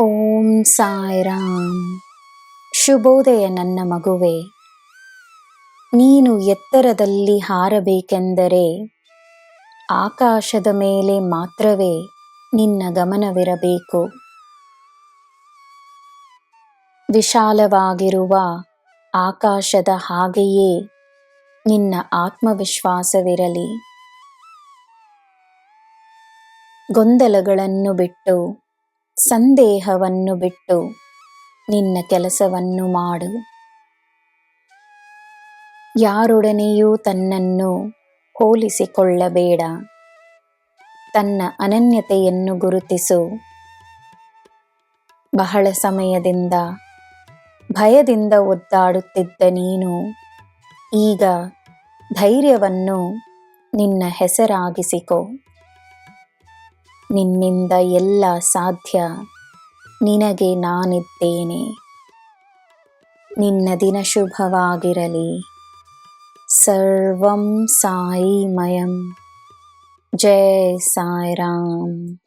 ಓಂ ಸಾಯಿರಾಮ್. ಶುಭೋದಯ ನನ್ನ ಮಗುವೆ. ನೀನು ಎತ್ತರದಲ್ಲಿ ಹಾರಬೇಕೆಂದರೆ ಆಕಾಶದ ಮೇಲೆ ಮಾತ್ರವೇ ನಿನ್ನ ಗಮನವಿರಬೇಕು. ವಿಶಾಲವಾಗಿರುವ ಆಕಾಶದ ಹಾಗೆಯೇ ನಿನ್ನ ಆತ್ಮವಿಶ್ವಾಸವಿರಲಿ. ಗೊಂದಲಗಳನ್ನು ಬಿಟ್ಟು ಸಂದೇಹವನ್ನು ಬಿಟ್ಟು ನಿನ್ನ ಕೆಲಸವನ್ನು ಮಾಡು. ಯಾರೊಡನೆಯೂ ತನ್ನನ್ನು ಹೋಲಿಸಿಕೊಳ್ಳಬೇಡ. ತನ್ನ ಅನನ್ಯತೆಯನ್ನು ಗುರುತಿಸು. ಬಹಳ ಸಮಯದಿಂದ ಭಯದಿಂದ ಒದ್ದಾಡುತ್ತಿದ್ದ ನೀನು ಈಗ ಧೈರ್ಯವನ್ನು ನಿನ್ನ ಹೆಸರಾಗಿಸಿಕೊ. ನಿನ್ನಿಂದ ಎಲ್ಲ ಸಾಧ್ಯ. ನಿನಗೆ ನಾನಿದ್ದೇನೆ. ನಿನ್ನ ದಿನ ಶುಭವಾಗಿರಲಿ. ಸರ್ವಂ ಸಾಯಿಮಯಂ. ಜೈ ಸಾಯಿರಾಮ್.